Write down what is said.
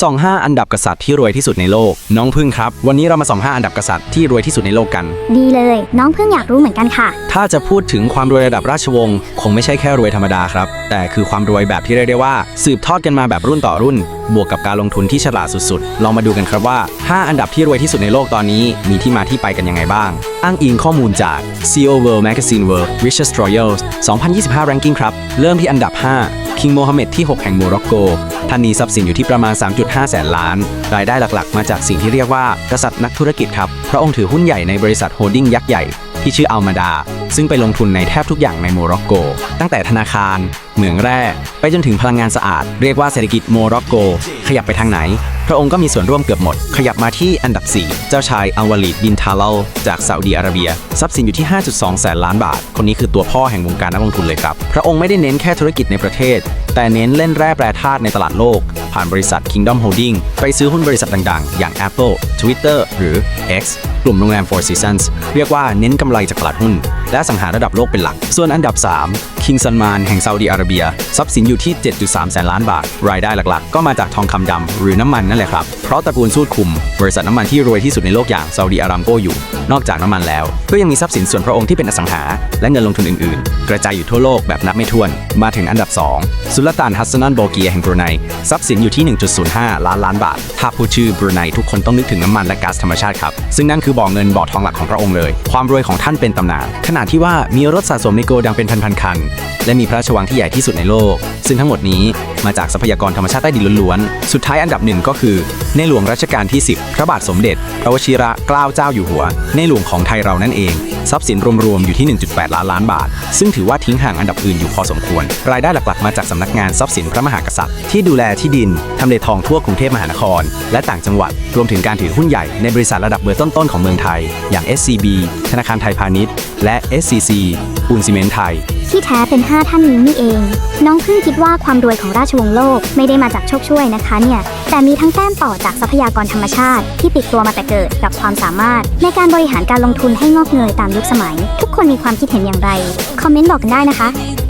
ส่อง5อันดับกษัตริย์ที่รวยที่สุดในโลก น้องพึ่งครับ วันนี้เรามาส่อง5อันดับกษัตริย์ที่รวยที่สุดในโลกกัน ดีเลย น้องเพิ่งอยากรู้เหมือนกันค่ะ ถ้าจะพูดถึงความรวยระดับราชวงศ์คงไม่ใช่แค่รวยธรรมดาครับ แต่คือความรวยแบบที่เรียกได้ว่า สืบทอดกันมาแบบรุ่นต่อรุ่น บวกกับการลงทุนที่ฉลาดสุดๆ ลองมาดูกันครับว่า 5 อันดับที่รวยที่สุดในโลกตอนนี้ มีที่มาที่ไปกันยังไงบ้าง อ้างอิงข้อมูลจาก CEO World Magazine World Richest Royals 2025 Ranking ครับ เริ่มที่อันดับ 5 คิงโมฮัมเหม็ดที่ 6 แห่งโมร็อกโก ท่านมีทรัพย์สินอยู่ที่ประมาณ 3.5 แสนล้าน รายได้หลักๆ มาจากสิ่งที่เรียกว่ากษัตริย์นักธุรกิจครับ พระองค์ถือหุ้นใหญ่ในบริษัทโฮลดิ้งยักษ์ใหญ่ที่ชื่ออัลมาดา ซึ่งไปลงทุนในแทบทุกอย่างในโมร็อกโก ตั้งแต่ธนาคาร เหมืองแร่ไปจนถึงพลังงานสะอาด เรียกว่าเศรษฐกิจโมร็อกโก ขยับไปทางไหน พระองค์ก็มีส่วนร่วมเกือบหมด ขยับมาที่อันดับ 4 เจ้าชายอัลวาลีดบินทาเลาจากซาอุดีอาระเบีย ทรัพย์สินอยู่ที่ 5.2 แสนล้านบาท คนนี้คือตัวพ่อแห่งวงการนักลงทุนเลยครับ พระองค์ไม่ได้เน้นแค่ธุรกิจในประเทศ แต่เน้นเล่นแร่แปรธาตุในตลาดโลก ผ่านบริษัท Kingdom Holding ไปซื้อหุ้นบริษัทดังๆ อย่าง Apple Twitter หรือ X กลุ่มโรงแรม Four Seasons เรียกว่าเน้นกำไรจากตลาดหุ้น และสังหาระดับโลกเป็นหลัก ส่วนอันดับ 3 King Salman แห่งซาอุดีอาระเบีย ทรัพย์สินอยู่ที่ 7.3 แสนล้านบาท รายได้หลักๆ ก็มาจากทองคำดำหรือน้ำมันนั่นแหละครับ เพราะตระกูลซูดคุม บริษัทน้ำมันที่รวยที่สุดในโลกอย่างซาอุดีอารามโกอยู่ นอกจากน้ำมันแล้ว ก็ยังมีทรัพย์สินส่วนพระองค์ที่เป็นอสังหา และเงินลงทุนอื่นๆ กระจายอยู่ทั่วโลกแบบนับไม่ถ้วน มาถึงอันดับ 2 สุลต่านฮัสซันันโบเกียแห่งบรูไนทรัพย์สินอยู่ที่ 1.05 ล้านล้านบาทถ้าพูดชื่อบรูไนทุกคนต้องนึกถึงน้ำมันและก๊าซธรรมชาติครับ ซึ่งนั่นคือบ่อเงินบ่อทองหลักของพระองค์เลย ความรวยของท่านเป็นตำนาน ขนาดที่ว่ามีรถสะสมในโกดังเป็นพันๆคัน และมีพระราชวังที่ใหญ่ที่สุดในโลก ซึ่งทั้งหมดนี้มาจากทรัพยากรธรรมชาติใต้ดินล้วนๆ สุดท้ายอันดับหนึ่งก็คือ ในหลวงรัชกาลที่ 10 พระบาทสมเด็จ พระวชิระเกล้าเจ้าอยู่หัว ในหลวงของไทยเรานั่นเอง ทรัพย์สินรวมๆอยู่ที่ 1.8 ล้านล้านบาท ซึ่งถือว่าทิ้งห่างอันดับอื่นอยู่พอสมควร รายได้หลักๆมาจากสำนักงานทรัพย์สินพระมหากษัตริย์ ที่ดูแลที่ดินทำเลทองทั่วกรุงเทพมหานคร และต่างจังหวัด รวมถึงการถือหุ้นใหญ่ในบริษัทระดับเบอร์ต้น ๆ ของเมืองไทย อย่าง SCB ธนาคารไทยพาณิชย์ และ SCC ปูนซีเมนต์ไทย ที่แท้เป็น 5 ท่านนี้นี่เอง น้องเพิ่งคิดว่าความรวยของราชวงศ์โลกไม่ได้มาจากโชคช่วยนะคะเนี่ย แต่มีทั้งแต้มต่อจากทรัพยากรธรรมชาติ ที่ติดตัวมาแต่เกิดกับความสามารถ ในการบริหารการลงทุนให้งอกเงยตามยุคสมัย ทุกคนมีความคิดเห็นอย่างไร คอมเมนต์บอกกันได้นะคะ